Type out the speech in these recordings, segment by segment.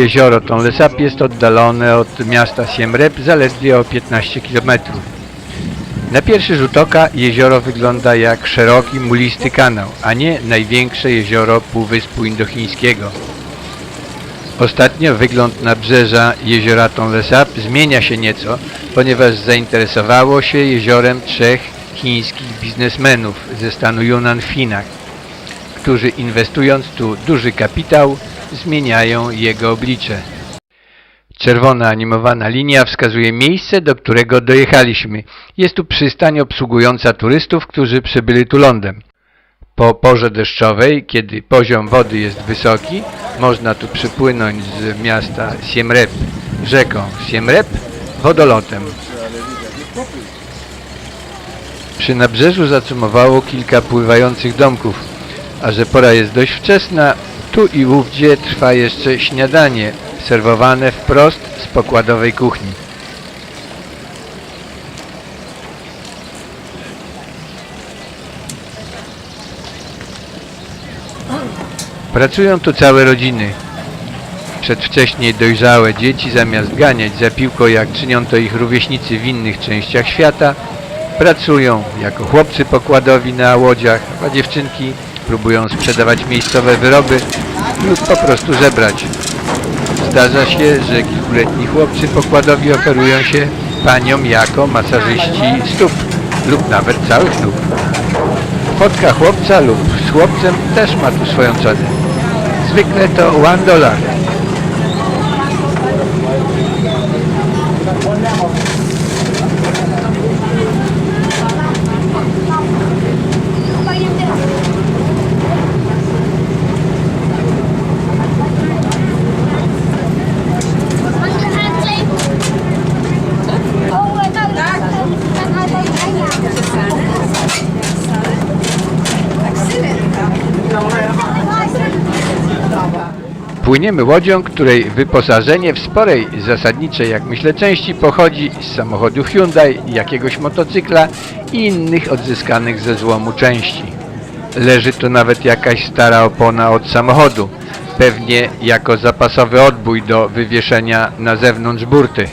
Jezioro Tonle Sap jest oddalone od miasta Siem Reap zaledwie o 15 km. Na pierwszy rzut oka jezioro wygląda jak szeroki, mulisty kanał, a nie największe jezioro Półwyspu Indochińskiego. Ostatnio wygląd nabrzeża jeziora Tonle Sap zmienia się nieco, ponieważ zainteresowało się jeziorem trzech chińskich biznesmenów ze stanu Yunnan w Chinach, którzy inwestując tu duży kapitał, zmieniają jego oblicze. Czerwona animowana linia wskazuje miejsce, do którego dojechaliśmy. Jest tu przystań obsługująca turystów, którzy przybyli tu lądem. Po porze deszczowej, kiedy poziom wody jest wysoki, można tu przypłynąć z miasta Siem Reap rzeką Siem Reap wodolotem. Przy nabrzeżu zacumowało kilka pływających domków, a że pora jest dość wczesna, tu i ówdzie trwa jeszcze śniadanie, serwowane wprost z pokładowej kuchni. Pracują tu całe rodziny. Przedwcześnie dojrzałe dzieci zamiast ganiać za piłką jak czynią to ich rówieśnicy w innych częściach świata, pracują jako chłopcy pokładowi na łodziach, a dziewczynki próbują sprzedawać miejscowe wyroby lub po prostu żebrać. Zdarza się, że kilkuletni chłopcy pokładowi oferują się paniom jako masażyści stóp lub nawet całych nóg. Fotka chłopca lub z chłopcem też ma tu swoją cenę. Zwykle to one dollar. Płyniemy łodzią, której wyposażenie w sporej zasadniczej, jak myślę, części pochodzi z samochodu Hyundai, jakiegoś motocykla i innych odzyskanych ze złomu części. Leży tu nawet jakaś stara opona od samochodu, pewnie jako zapasowy odbój do wywieszenia na zewnątrz burty.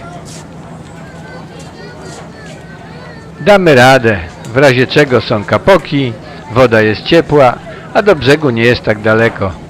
Damy radę, w razie czego są kapoki, woda jest ciepła, a do brzegu nie jest tak daleko.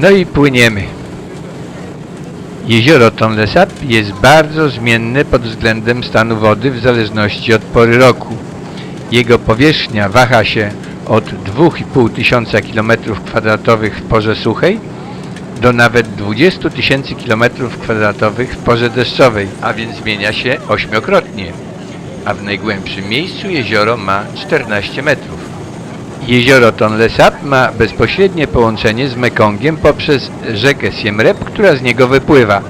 No i płyniemy. Jezioro Tonle Sap jest bardzo zmienne pod względem stanu wody w zależności od pory roku. Jego powierzchnia waha się od 2,5 tysiąca km2 w porze suchej do nawet 20 tysięcy km2 w porze deszczowej, a więc zmienia się ośmiokrotnie. A w najgłębszym miejscu jezioro ma 14 metrów. Jezioro Tonle Sap ma bezpośrednie połączenie z Mekongiem poprzez rzekę Siem Reap, która z niego wypływa.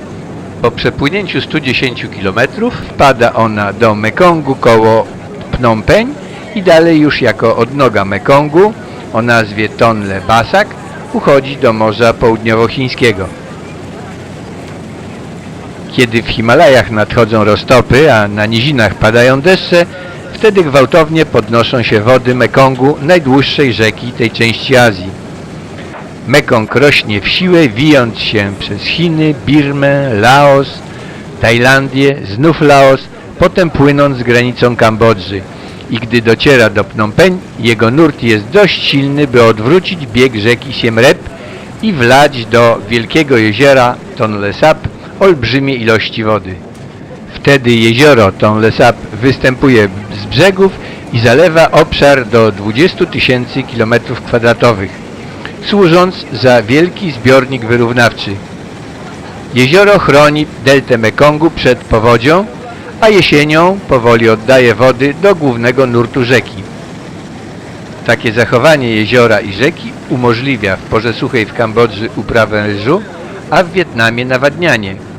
Po przepłynięciu 110 km wpada ona do Mekongu koło Phnom Penh i dalej już jako odnoga Mekongu o nazwie Tonle Basak uchodzi do Morza Południowochińskiego. Kiedy w Himalajach nadchodzą roztopy, a na nizinach padają deszcze, wtedy gwałtownie podnoszą się wody Mekongu, najdłuższej rzeki tej części Azji. Mekong rośnie w siłę, wijąc się przez Chiny, Birmę, Laos, Tajlandię, znów Laos, potem płynąc z granicą Kambodży. I gdy dociera do Phnom Penh, jego nurt jest dość silny, by odwrócić bieg rzeki Siem Reap i wlać do wielkiego jeziora Tonle Sap olbrzymie ilości wody. Wtedy jezioro Tonle Sap występuje z brzegów i zalewa obszar do 20 tysięcy kilometrów kwadratowych, służąc za wielki zbiornik wyrównawczy. Jezioro chroni deltę Mekongu przed powodzią, a jesienią powoli oddaje wody do głównego nurtu rzeki. Takie zachowanie jeziora i rzeki umożliwia w porze suchej w Kambodży uprawę ryżu, a w Wietnamie nawadnianie.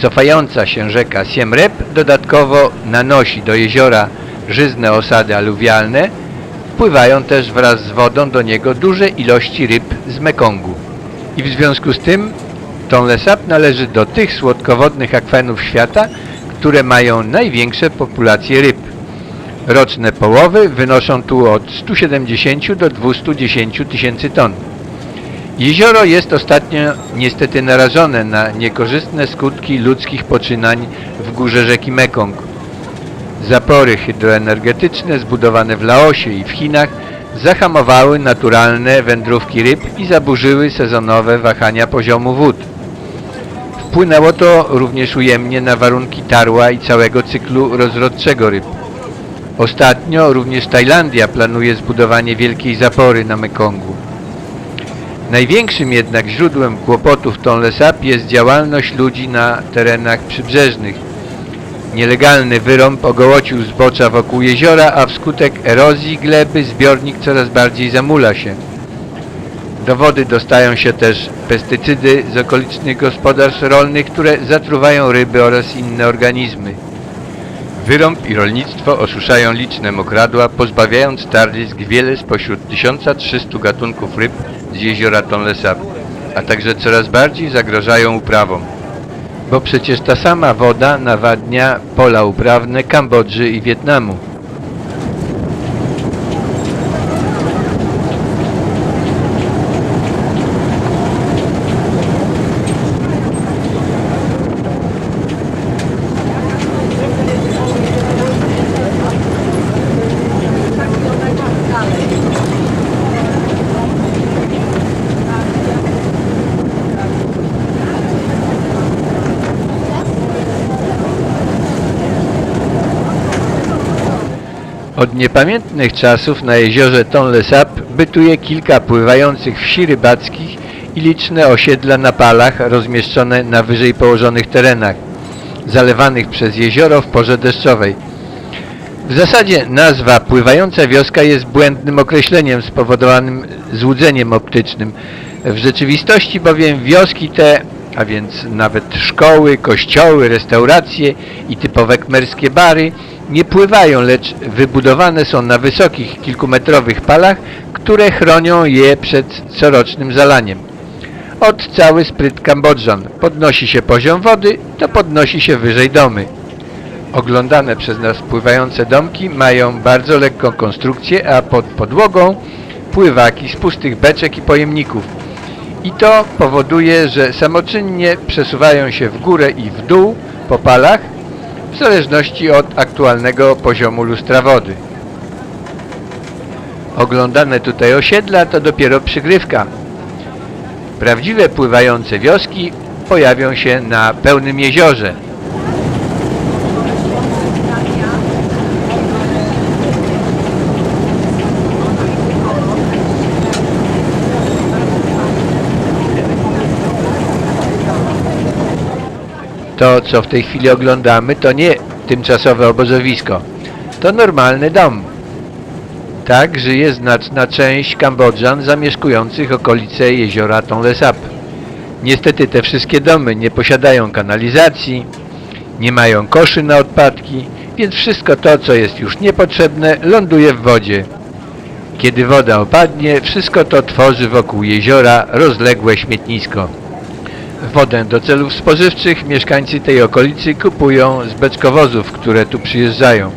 Cofająca się rzeka Siem Reap dodatkowo nanosi do jeziora żyzne osady aluwialne, wpływają też wraz z wodą do niego duże ilości ryb z Mekongu. I w związku z tym Tonle Sap należy do tych słodkowodnych akwenów świata, które mają największe populacje ryb. Roczne połowy wynoszą tu od 170 do 210 tysięcy ton. Jezioro jest ostatnio niestety narażone na niekorzystne skutki ludzkich poczynań w górze rzeki Mekong. Zapory hydroenergetyczne zbudowane w Laosie i w Chinach zahamowały naturalne wędrówki ryb i zaburzyły sezonowe wahania poziomu wód. Wpłynęło to również ujemnie na warunki tarła i całego cyklu rozrodczego ryb. Ostatnio również Tajlandia planuje zbudowanie wielkiej zapory na Mekongu. Największym jednak źródłem kłopotów Tonle Sap jest działalność ludzi na terenach przybrzeżnych. Nielegalny wyrąb ogołocił zbocza wokół jeziora, a wskutek erozji gleby zbiornik coraz bardziej zamula się. Do wody dostają się też pestycydy z okolicznych gospodarstw rolnych, które zatruwają ryby oraz inne organizmy. Wyrąb i rolnictwo osuszają liczne mokradła, pozbawiając tarlisk wiele spośród 1300 gatunków ryb z jeziora Tonle Sap, a także coraz bardziej zagrażają uprawom. Bo przecież ta sama woda nawadnia pola uprawne Kambodży i Wietnamu. Od niepamiętnych czasów na jeziorze Tonle Sap bytuje kilka pływających wsi rybackich i liczne osiedla na palach rozmieszczone na wyżej położonych terenach, zalewanych przez jezioro w porze deszczowej. W zasadzie nazwa pływająca wioska jest błędnym określeniem spowodowanym złudzeniem optycznym. W rzeczywistości bowiem wioski te, a więc nawet szkoły, kościoły, restauracje i typowe kmerskie bary nie pływają, lecz wybudowane są na wysokich kilkumetrowych palach, które chronią je przed corocznym zalaniem. Od cały spryt Kambodżan podnosi się poziom wody, to podnosi się wyżej domy. Oglądane przez nas pływające domki mają bardzo lekką konstrukcję, a pod podłogą pływaki z pustych beczek i pojemników. I to powoduje, że samoczynnie przesuwają się w górę i w dół po palach w zależności od aktualnego poziomu lustra wody. Oglądane tutaj osiedla to dopiero przygrywka. Prawdziwe pływające wioski pojawią się na pełnym jeziorze. To, co w tej chwili oglądamy, to nie tymczasowe obozowisko. To normalny dom. Tak żyje znaczna część Kambodżan zamieszkujących okolice jeziora Tonle Sap. Niestety te wszystkie domy nie posiadają kanalizacji, nie mają koszy na odpadki, więc wszystko to, co jest już niepotrzebne, ląduje w wodzie. Kiedy woda opadnie, wszystko to tworzy wokół jeziora rozległe śmietnisko. Wodę do celów spożywczych mieszkańcy tej okolicy kupują z beczkowozów, które tu przyjeżdżają.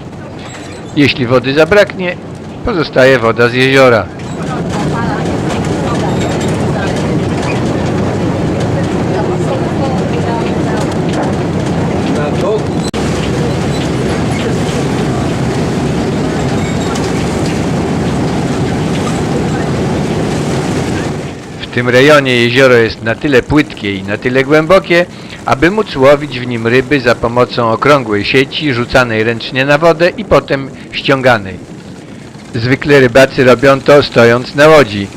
Jeśli wody zabraknie, pozostaje woda z jeziora. Tym rejonie jezioro jest na tyle płytkie i na tyle głębokie, aby móc łowić w nim ryby za pomocą okrągłej sieci rzucanej ręcznie na wodę i potem ściąganej. Zwykle rybacy robią to stojąc na łodzi,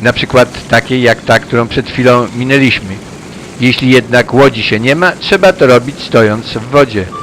na przykład takiej jak ta, którą przed chwilą minęliśmy. Jeśli jednak łodzi się nie ma, trzeba to robić stojąc w wodzie.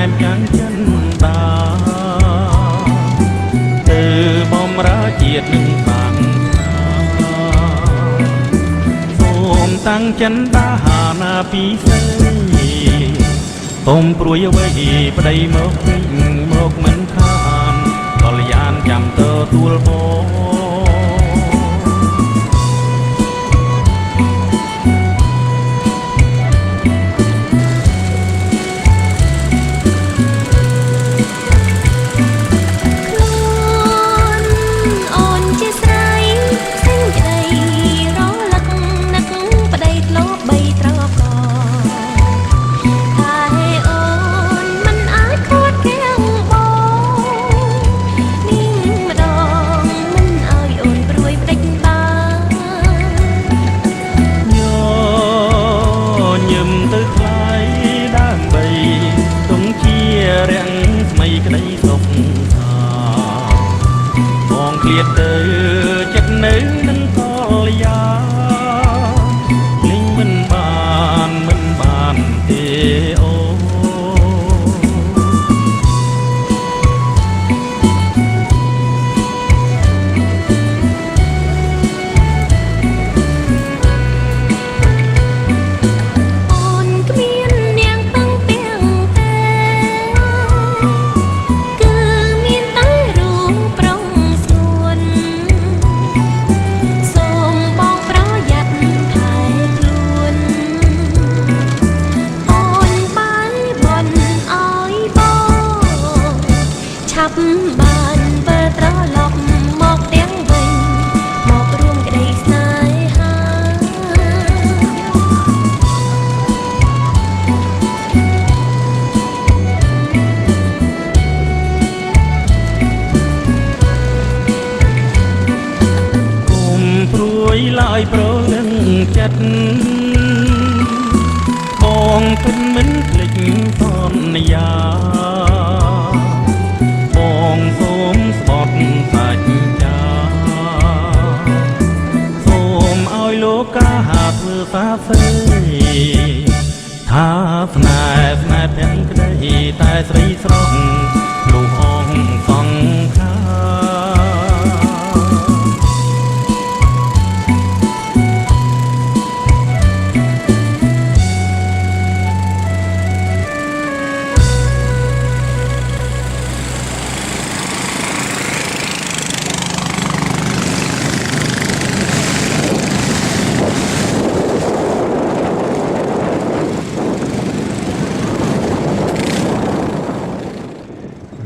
ពីស្នេហ៍យ៉ាងចិនដាទៅបំរើជាតិនឹងបាំងសូមតាំងចិនដាហាណាពីសេសូមព្រួយអ្វីប្តីមកវិញមកមិនខានកល្យានចាំទទួលបង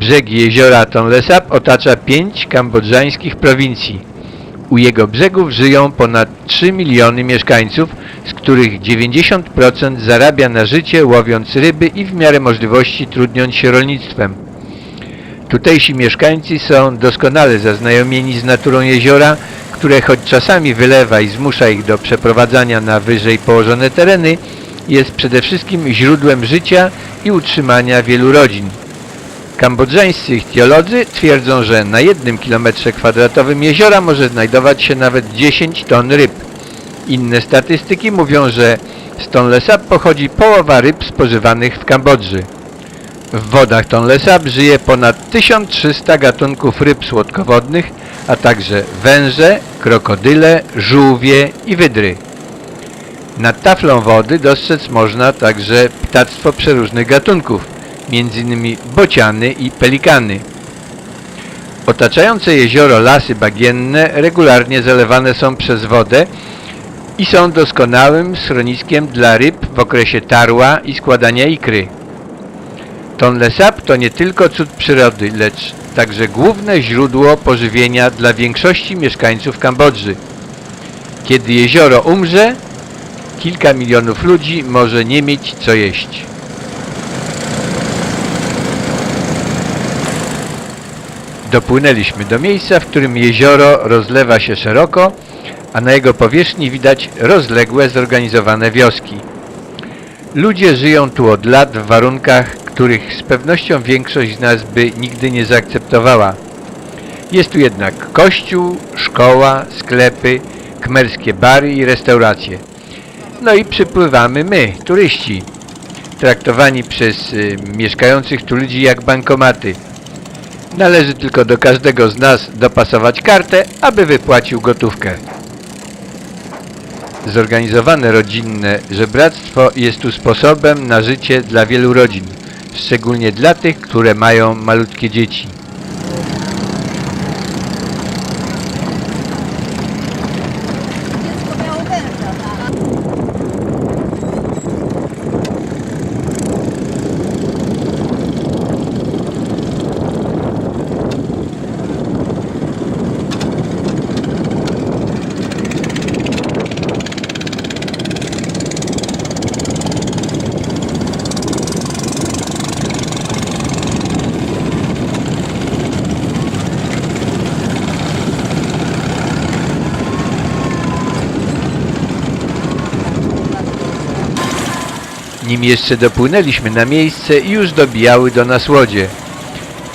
Brzegi jeziora Tonle Sap otacza pięć kambodżańskich prowincji. U jego brzegów żyją ponad 3 miliony mieszkańców, z których 90% zarabia na życie łowiąc ryby i w miarę możliwości trudniąc się rolnictwem. Tutejsi mieszkańcy są doskonale zaznajomieni z naturą jeziora, które choć czasami wylewa i zmusza ich do przeprowadzania na wyżej położone tereny, jest przede wszystkim źródłem życia i utrzymania wielu rodzin. Kambodżańscy ichtiolodzy twierdzą, że na jednym kilometrze kwadratowym jeziora może znajdować się nawet 10 ton ryb. Inne statystyki mówią, że z Tonle Sap pochodzi połowa ryb spożywanych w Kambodży. W wodach Tonle Sap żyje ponad 1300 gatunków ryb słodkowodnych, a także węże, krokodyle, żółwie i wydry. Nad taflą wody dostrzec można także ptactwo przeróżnych gatunków, m.in. bociany i pelikany. Otaczające jezioro lasy bagienne regularnie zalewane są przez wodę i są doskonałym schroniskiem dla ryb w okresie tarła i składania ikry. Tonle Sap to nie tylko cud przyrody, lecz także główne źródło pożywienia dla większości mieszkańców Kambodży. Kiedy jezioro umrze, kilka milionów ludzi może nie mieć co jeść. Dopłynęliśmy do miejsca, w którym jezioro rozlewa się szeroko, a na jego powierzchni widać rozległe, zorganizowane wioski. Ludzie żyją tu od lat w warunkach, których z pewnością większość z nas by nigdy nie zaakceptowała. Jest tu jednak kościół, szkoła, sklepy, kmerskie bary i restauracje. No i przypływamy my, turyści, traktowani przez y, mieszkających tu ludzi jak bankomaty. Należy tylko do każdego z nas dopasować kartę, aby wypłacił gotówkę. Zorganizowane rodzinne żebractwo jest tu sposobem na życie dla wielu rodzin, szczególnie dla tych, które mają malutkie dzieci. Nim jeszcze dopłynęliśmy na miejsce, już dobijały do nas łodzie.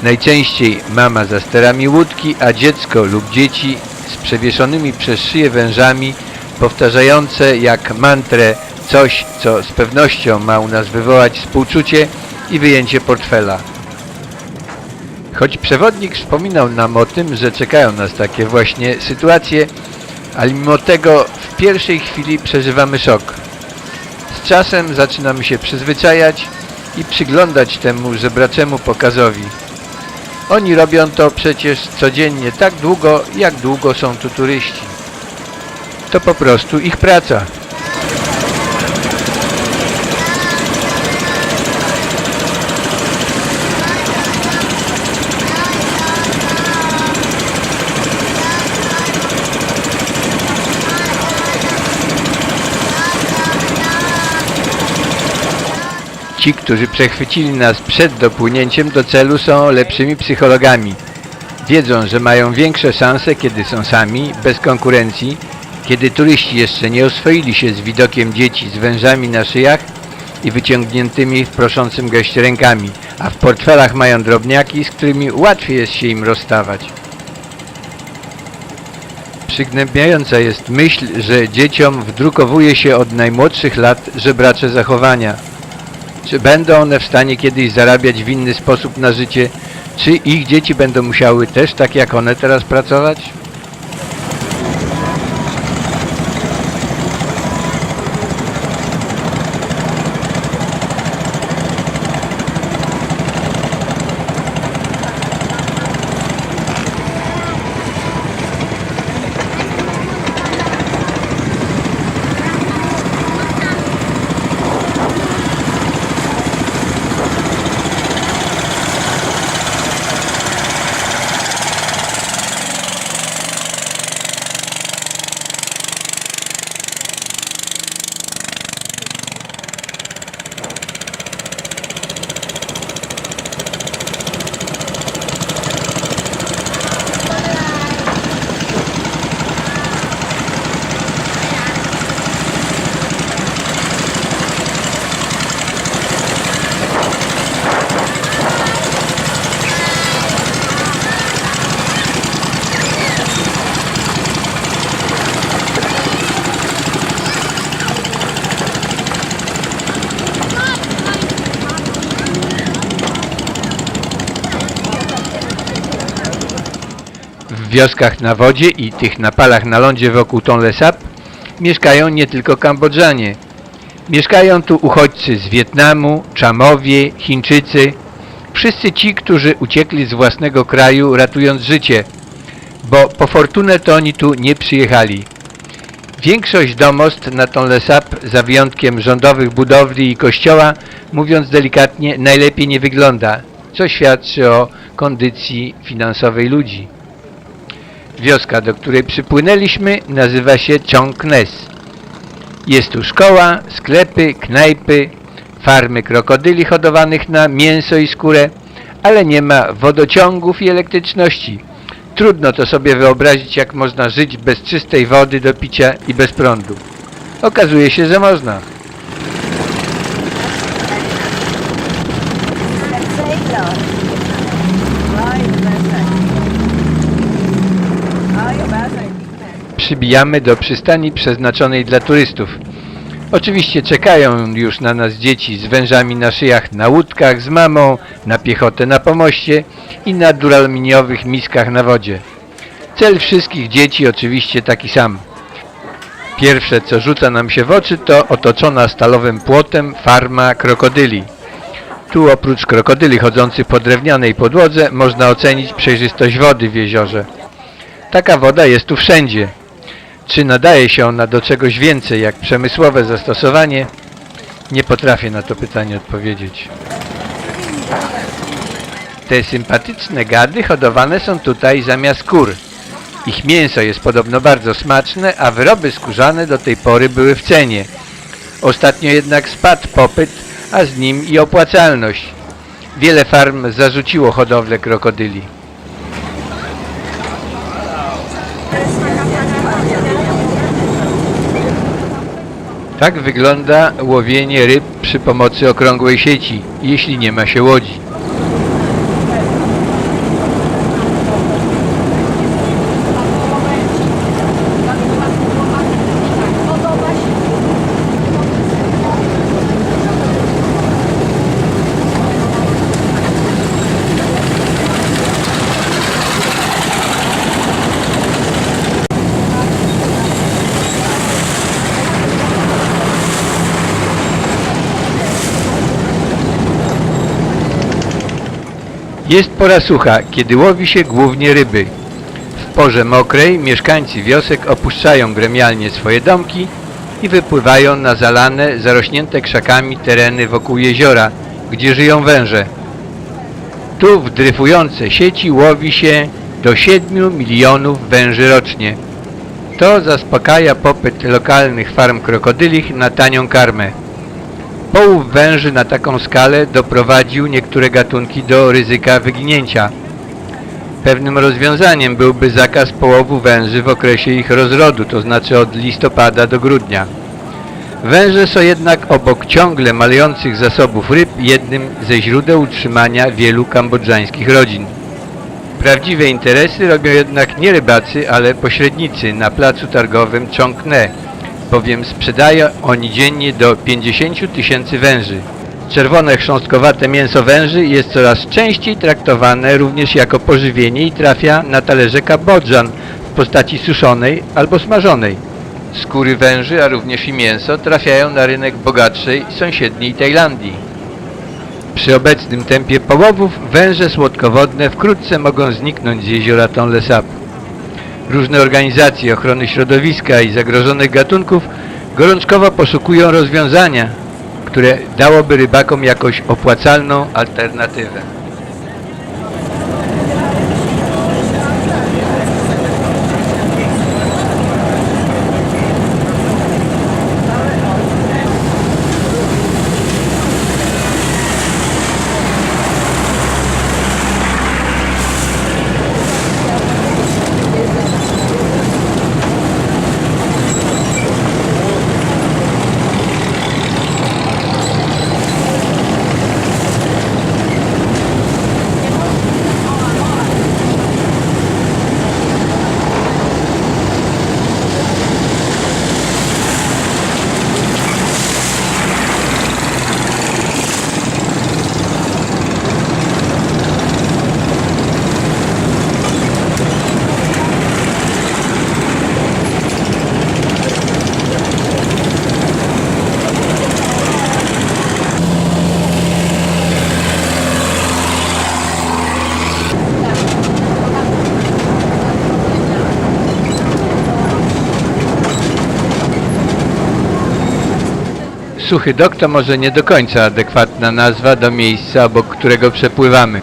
Najczęściej mama za sterami łódki, a dziecko lub dzieci z przewieszonymi przez szyję wężami, powtarzające jak mantrę coś, co z pewnością ma u nas wywołać współczucie i wyjęcie portfela. Choć przewodnik wspominał nam o tym, że czekają nas takie właśnie sytuacje, ale mimo tego w pierwszej chwili przeżywamy szok. Czasem zaczynamy się przyzwyczajać i przyglądać temu żebraczemu pokazowi. Oni robią to przecież codziennie tak długo, jak długo są tu turyści. To po prostu ich praca. Ci, którzy przechwycili nas przed dopłynięciem do celu są lepszymi psychologami. Wiedzą, że mają większe szanse, kiedy są sami, bez konkurencji, kiedy turyści jeszcze nie oswoili się z widokiem dzieci z wężami na szyjach i wyciągniętymi w proszącym geście rękami, a w portfelach mają drobniaki, z którymi łatwiej jest się im rozstawać. Przygnębiająca jest myśl, że dzieciom wdrukowuje się od najmłodszych lat żebracze zachowania. Czy będą one w stanie kiedyś zarabiać w inny sposób na życie? Czy ich dzieci będą musiały też tak jak one teraz pracować? Wioskach na wodzie i tych na palach na lądzie wokół Tonle Sap mieszkają nie tylko Kambodżanie. Mieszkają tu uchodźcy z Wietnamu, Czamowie, Chińczycy, wszyscy ci, którzy uciekli z własnego kraju ratując życie, bo po fortunę to oni tu nie przyjechali. Większość domostw na Tonle Sap, za wyjątkiem rządowych budowli i kościoła, mówiąc delikatnie, najlepiej nie wygląda, co świadczy o kondycji finansowej ludzi. Wioska, do której przypłynęliśmy, nazywa się Chong Nes. Jest tu szkoła, sklepy, knajpy, farmy krokodyli hodowanych na mięso i skórę, ale nie ma wodociągów i elektryczności. Trudno to sobie wyobrazić, jak można żyć bez czystej wody do picia i bez prądu. Okazuje się, że można. Przybijamy do przystani przeznaczonej dla turystów. Oczywiście czekają już na nas dzieci z wężami na szyjach na łódkach, z mamą, na piechotę na pomoście i na duraluminiowych miskach na wodzie. Cel wszystkich dzieci oczywiście taki sam. Pierwsze co rzuca nam się w oczy to otoczona stalowym płotem farma krokodyli. Tu oprócz krokodyli chodzących po drewnianej podłodze można ocenić przejrzystość wody w jeziorze. Taka woda jest tu wszędzie. Czy nadaje się ona do czegoś więcej jak przemysłowe zastosowanie? Nie potrafię na to pytanie odpowiedzieć. Te sympatyczne gady hodowane są tutaj zamiast kur. Ich mięso jest podobno bardzo smaczne, a wyroby skórzane do tej pory były w cenie. Ostatnio jednak spadł popyt, a z nim i opłacalność. Wiele farm zarzuciło hodowlę krokodyli. Tak wygląda łowienie ryb przy pomocy okrągłej sieci, jeśli nie ma się łodzi. Jest pora sucha, kiedy łowi się głównie ryby. W porze mokrej mieszkańcy wiosek opuszczają gremialnie swoje domki i wypływają na zalane, zarośnięte krzakami tereny wokół jeziora, gdzie żyją węże. Tu w dryfujące sieci łowi się do 7 milionów węży rocznie. To zaspokaja popyt lokalnych farm krokodylich na tanią karmę. Połów węży na taką skalę doprowadził niektóre gatunki do ryzyka wyginięcia. Pewnym rozwiązaniem byłby zakaz połowu węży w okresie ich rozrodu, to znaczy od listopada do grudnia. Węże są jednak obok ciągle malejących zasobów ryb jednym ze źródeł utrzymania wielu kambodżańskich rodzin. Prawdziwe interesy robią jednak nie rybacy, ale pośrednicy na placu targowym Chongne, bowiem sprzedają oni dziennie do 50 tysięcy węży. Czerwone chrząstkowate mięso węży jest coraz częściej traktowane również jako pożywienie i trafia na talerze kabodżan w postaci suszonej albo smażonej. Skóry węży, a również i mięso trafiają na rynek bogatszej sąsiedniej Tajlandii. Przy obecnym tempie połowów węże słodkowodne wkrótce mogą zniknąć z jeziora Tonle Sap. Różne organizacje ochrony środowiska i zagrożonych gatunków gorączkowo poszukują rozwiązania, które dałoby rybakom jakąś opłacalną alternatywę. Suchy dok to może nie do końca adekwatna nazwa do miejsca, obok którego przepływamy.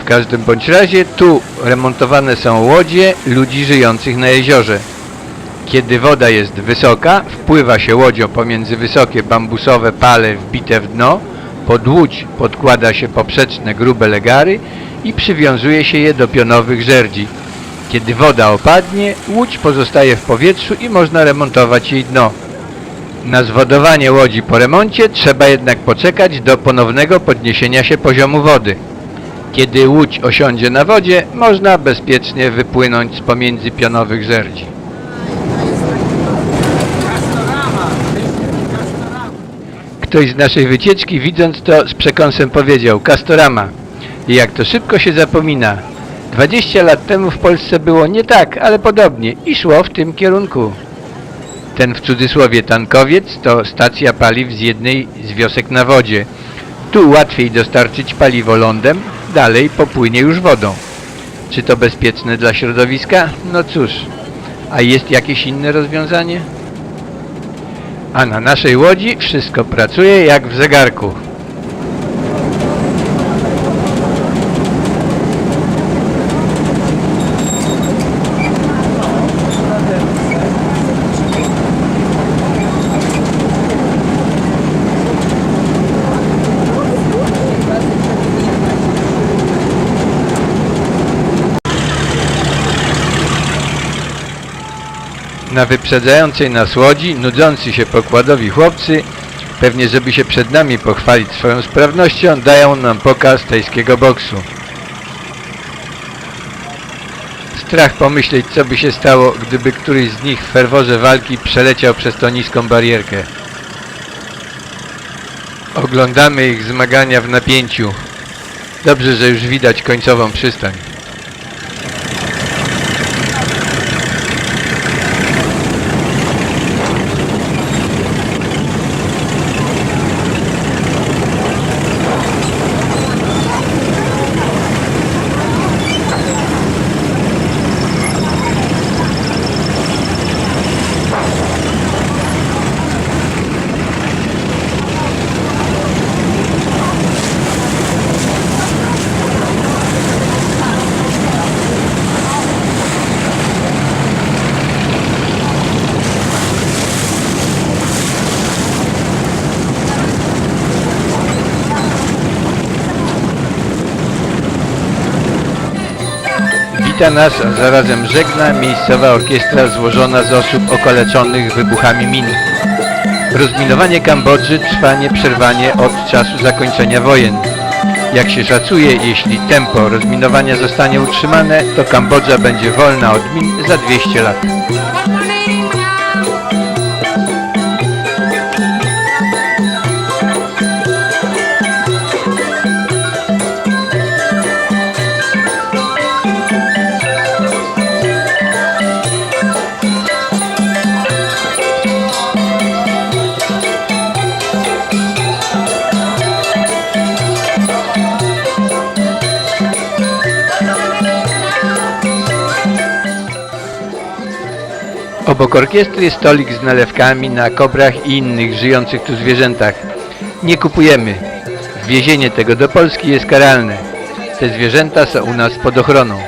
W każdym bądź razie tu remontowane są łodzie ludzi żyjących na jeziorze. Kiedy woda jest wysoka, wpływa się łodzią pomiędzy wysokie bambusowe pale wbite w dno, pod łódź podkłada się poprzeczne grube legary i przywiązuje się je do pionowych żerdzi. Kiedy woda opadnie, łódź pozostaje w powietrzu i można remontować jej dno. Na zwodowanie łodzi po remoncie trzeba jednak poczekać do ponownego podniesienia się poziomu wody. Kiedy łódź osiądzie na wodzie, można bezpiecznie wypłynąć z pomiędzy pionowych żerdzi. Ktoś z naszej wycieczki widząc to z przekąsem powiedział Castorama. I jak to szybko się zapomina. 20 lat temu w Polsce było nie tak, ale podobnie i szło w tym kierunku. Ten w cudzysłowie tankowiec to stacja paliw z jednej z wiosek na wodzie. Tu łatwiej dostarczyć paliwo lądem, dalej popłynie już wodą. Czy to bezpieczne dla środowiska? No cóż, a jest jakieś inne rozwiązanie? A na naszej łodzi wszystko pracuje jak w zegarku. Na wyprzedzającej nas łodzi, nudzący się pokładowi chłopcy, pewnie żeby się przed nami pochwalić swoją sprawnością, dają nam pokaz tajskiego boksu. Strach pomyśleć, co by się stało, gdyby któryś z nich w ferworze walki przeleciał przez tą niską barierkę. Oglądamy ich zmagania w napięciu. Dobrze, że już widać końcową przystań. Wita nas, a zarazem żegna miejscowa orkiestra złożona z osób okaleczonych wybuchami min. Rozminowanie Kambodży trwa nieprzerwanie od czasu zakończenia wojen. Jak się szacuje, jeśli tempo rozminowania zostanie utrzymane, to Kambodża będzie wolna od min za 200 lat. Obok orkiestry stolik z nalewkami na kobrach i innych żyjących tu zwierzętach. Nie kupujemy. Wwiezienie tego do Polski jest karalne. Te zwierzęta są u nas pod ochroną.